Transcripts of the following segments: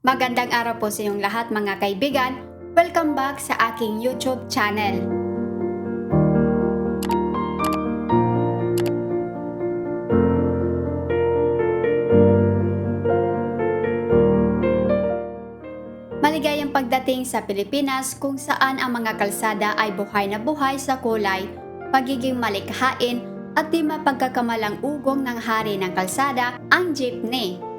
Magandang araw po sa inyong lahat mga kaibigan. Welcome back sa aking YouTube channel. Maligayang pagdating sa Pilipinas kung saan ang mga kalsada ay buhay na buhay sa kulay, pagiging malikhain at di mapagkakamalang ugong ng hari ng kalsada, ang jeepney.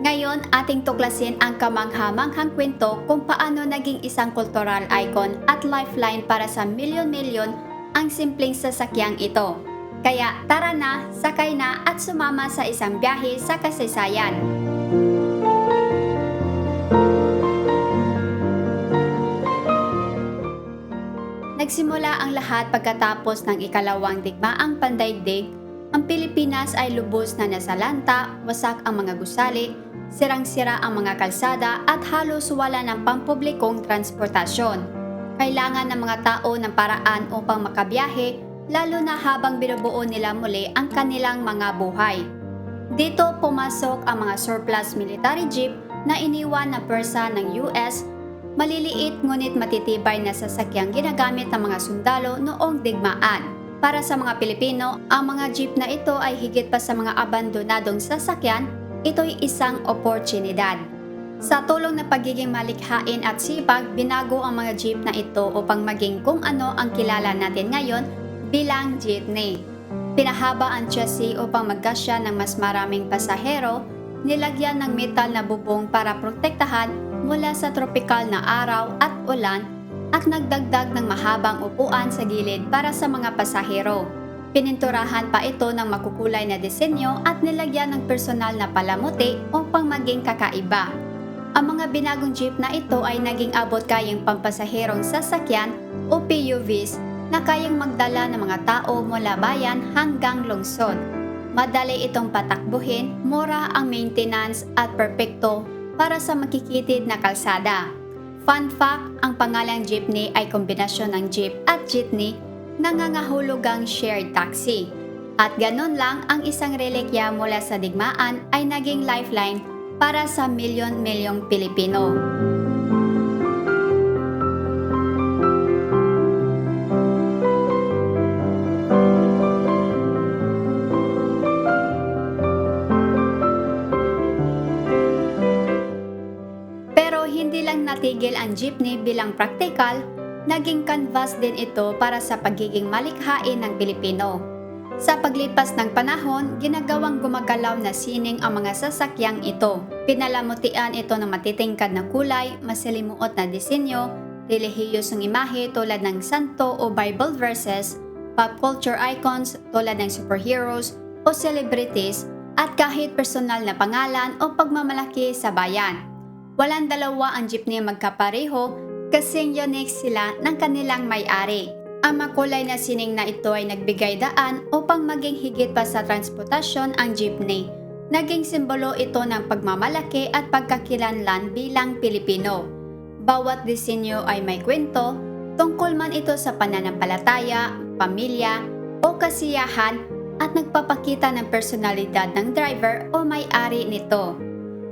Ngayon, ating tuklasin ang kamangha-manghang kwento kung paano naging isang cultural icon at lifeline para sa milyon-milyon ang simpleng sasakyang ito. Kaya tara na, sakay na at sumama sa isang biyahe sa kasaysayan. Nagsimula ang lahat pagkatapos ng ikalawang digmaang pandaigdig, ang Pilipinas ay lubos na nasalanta, wasak ang mga gusali, sirang-sira ang mga kalsada at halos wala ng pampublikong transportasyon. Kailangan ng mga tao ng paraan upang makabiyahe, lalo na habang binubuo nila muli ang kanilang mga buhay. Dito pumasok ang mga surplus military jeep na iniwan na persa ng US Maliliit ngunit matitibay na sasakyang ginagamit ng mga sundalo noong digmaan. Para sa mga Pilipino, ang mga jeep na ito ay higit pa sa mga abandonadong sasakyan, ito'y isang oportunidad. Sa tulong ng pagiging malikhain at sipag, binago ang mga jeep na ito upang maging kung ano ang kilala natin ngayon bilang jeepney. Pinahaba ang chassis upang magkasya ng mas maraming pasahero, nilagyan ng metal na bubong para protektahan mula sa tropikal na araw at ulan at nagdagdag ng mahabang upuan sa gilid para sa mga pasahero. Pininturahan pa ito ng makukulay na disenyo at nilagyan ng personal na palamuti upang maging kakaiba. Ang mga binagong jeep na ito ay naging abot kayang pampasaherong sasakyan o PUVs na kayang magdala ng mga tao mula bayan hanggang lungsod. Madali itong patakbuhin, mura ang maintenance at perpekto para sa makikitid na kalsada. Fun fact, ang pangalang jeepney ay kombinasyon ng jeep at jeepney nangangahulugang shared taxi. At ganun lang ang isang relikya mula sa digmaan ay naging lifeline para sa milyon-milyong Pilipino. Pero hindi lang natigil ang jeepney bilang praktikal, naging canvas din ito para sa pagiging malikhain ng Pilipino. Sa paglipas ng panahon, ginagawang gumagalaw na sining ang mga sasakyang ito. Pinalamutian ito ng matitingkad na kulay, masalimuot na disenyo, relihiyosong imahe tulad ng santo o Bible verses, pop culture icons tulad ng superheroes o celebrities, at kahit personal na pangalan o pagmamalaki sa bayan. Walang dalawa ang jeepney magkapareho kasing unique sila ng kanilang may-ari. Ang makulay na sining na ito ay nagbigay daan upang maging higit pa sa transportasyon ang jeepney. Naging simbolo ito ng pagmamalaki at pagkakilanlan bilang Pilipino. Bawat disenyo ay may kwento, tungkol man ito sa pananampalataya, pamilya, o kasiyahan at nagpapakita ng personalidad ng driver o may-ari nito.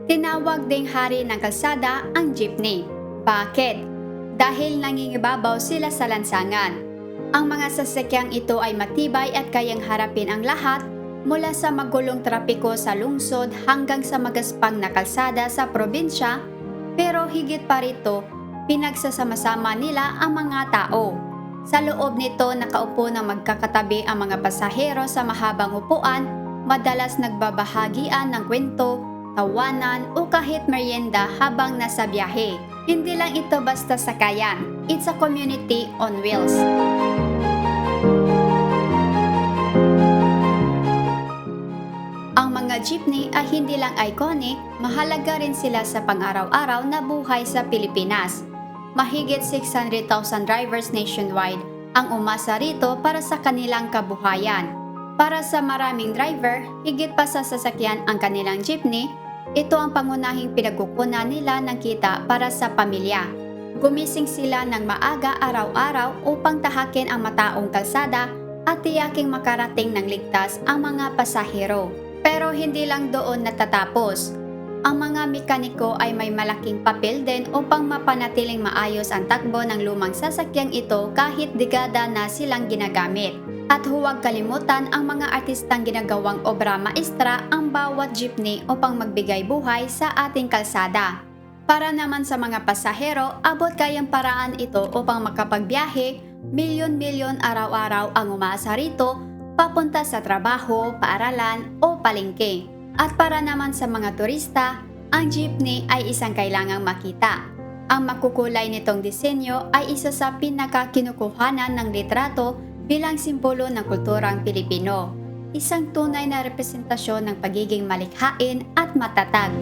Tinawag ding hari ng kalsada ang jeepney. Bakit? Dahil nangingibabaw sila sa lansangan. Ang mga sasakyang ito ay matibay at kayang harapin ang lahat mula sa magulong trapiko sa lungsod hanggang sa magaspang na kalsada sa probinsya, pero higit pa rito, pinagsasama-sama nila ang mga tao. Sa loob nito nakaupo ng magkakatabi ang mga pasahero sa mahabang upuan, madalas nagbabahagian ng kwento, tawanan o kahit merienda habang nasa biyahe. Hindi lang ito basta sakayan, it's a community on wheels. Ang mga jeepney ay hindi lang iconic, mahalaga rin sila sa pang-araw-araw na buhay sa Pilipinas. Mahigit 600,000 drivers nationwide ang umasa rito para sa kanilang kabuhayan. Para sa maraming driver, higit pa sa sasakyan ang kanilang jeepney, ito ang pangunahing pinagkukunan nila ng kita para sa pamilya. Gumising sila ng maaga araw-araw upang tahakin ang mataong kalsada at tiyaking makarating ng ligtas ang mga pasahero. Pero hindi lang doon natatapos. Ang mga mekaniko ay may malaking papel din upang mapanatiling maayos ang takbo ng lumang sasakyang ito kahit dekada na silang ginagamit. At huwag kalimutan ang mga artistang ginagawang obra maestra ang bawat jeepney upang magbigay buhay sa ating kalsada. Para naman sa mga pasahero, abot kayang paraan ito upang makapagbiyahe, milyon-milyon araw-araw ang umaasa rito papunta sa trabaho, paaralan o palengke. At para naman sa mga turista, ang jeepney ay isang kailangang makita. Ang makukulay nitong disenyo ay isa sa pinakakinukuhanan ng litrato bilang simbolo ng kulturang Pilipino. Isang tunay na representasyon ng pagiging malikhain at matatag.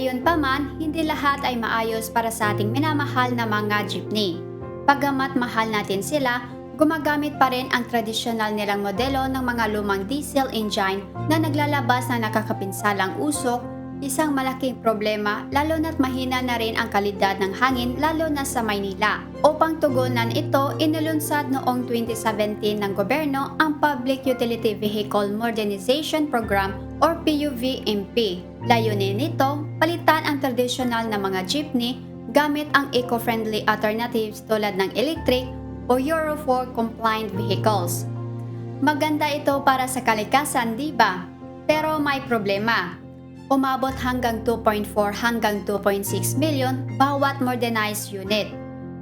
Gayunpaman, hindi lahat ay maayos para sa ating minamahal na mga jeepney. Pagamat mahal natin sila, gumagamit pa rin ang tradisyonal nilang modelo ng mga lumang diesel engine na naglalabas na nakakapinsalang usok, isang malaking problema lalo na't mahina na rin ang kalidad ng hangin lalo na sa Maynila. Upang tugunan ito, inilunsad noong 2017 ng gobyerno ang Public Utility Vehicle Modernization Program or PUVMP. Layunin nito, palitan ang tradisyonal na mga jeepney gamit ang eco-friendly alternatives tulad ng electric o Euro 4 compliant vehicles. Maganda ito para sa kalikasan, di ba? Pero may problema. Umabot hanggang 2.4 hanggang 2.6 million bawat modernized unit.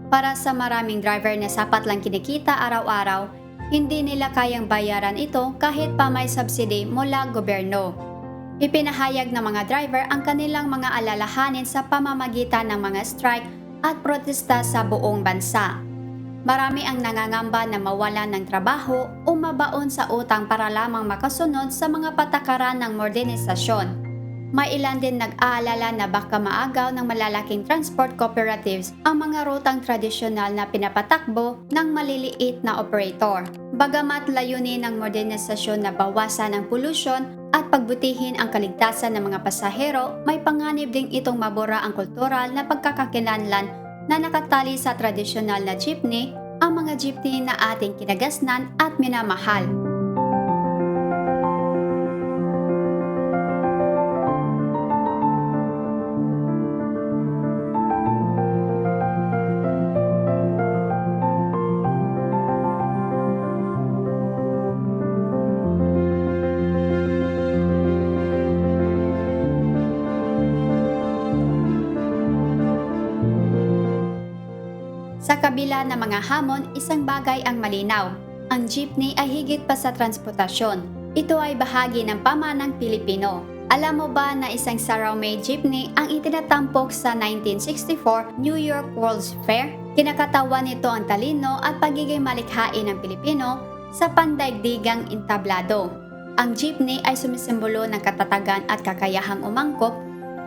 Para sa maraming driver na sapat lang kinikita araw-araw, hindi nila kayang bayaran ito kahit pa may subsidy mula gobyerno. Ipinahayag ng mga driver ang kanilang mga alalahanin sa pamamagitan ng mga strike at protesta sa buong bansa. Marami ang nangangamba na mawalan ng trabaho o mabaon sa utang para lamang makasunod sa mga patakaran ng modernisasyon. May ilan din nag-aalala na baka maagaw ng malalaking transport cooperatives ang mga rutang tradisyonal na pinapatakbo ng maliliit na operator. Bagamat layunin ng modernisasyon na bawasan ang pollution at pagbutihin ang kaligtasan ng mga pasahero, may panganib ding itong mabura ang kultural na pagkakakilanlan na nakatali sa tradisyonal na jeepney, ang mga jeepney na ating kinagasnan at minamahal. Kabila ng mga hamon, isang bagay ang malinaw. Ang jeepney ay higit pa sa transportasyon. Ito ay bahagi ng pamanang Pilipino. Alam mo ba na isang Sarao-made jeepney ang itinatampok sa 1964 New York World's Fair? Kinakatawan nito ang talino at pagiging malikhain ng Pilipino sa pandaigdigang entablado. Ang jeepney ay sumisimbolo ng katatagan at kakayahang umangkop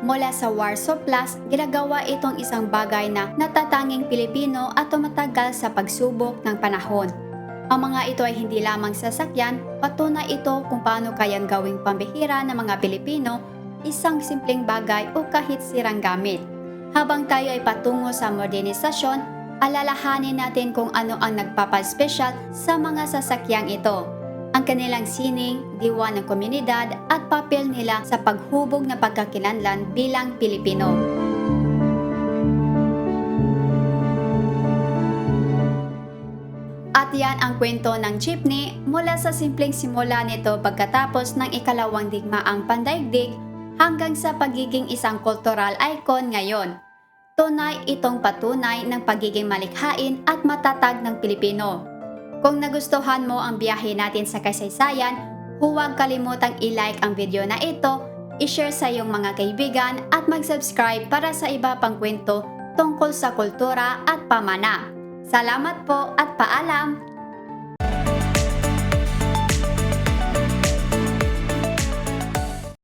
Mula sa Warsaw Plus, ginagawa itong isang bagay na natatanging Pilipino at tumatagal sa pagsubok ng panahon. Ang mga ito ay hindi lamang sasakyan, patunay ito kung paano kayang gawing pambihira ng mga Pilipino isang simpleng bagay o kahit sirang gamit. Habang tayo ay patungo sa modernisasyon, alalahanin natin kung ano ang nagpapaspesyal sa mga sasakyang ito ang kanilang sining, diwa ng komunidad at papel nila sa paghubog na pagkakilanlan bilang Pilipino. At yan ang kwento ng jeepney mula sa simpleng simula nito pagkatapos ng ikalawang digmaang pandaigdig hanggang sa pagiging isang cultural icon ngayon. Tunay itong patunay ng pagiging malikhain at matatag ng Pilipino. Kung nagustuhan mo ang biyahe natin sa kasaysayan, huwag kalimutang i-like ang video na ito, i-share sa iyong mga kaibigan at mag-subscribe para sa iba pang kwento tungkol sa kultura at pamana. Salamat po at paalam!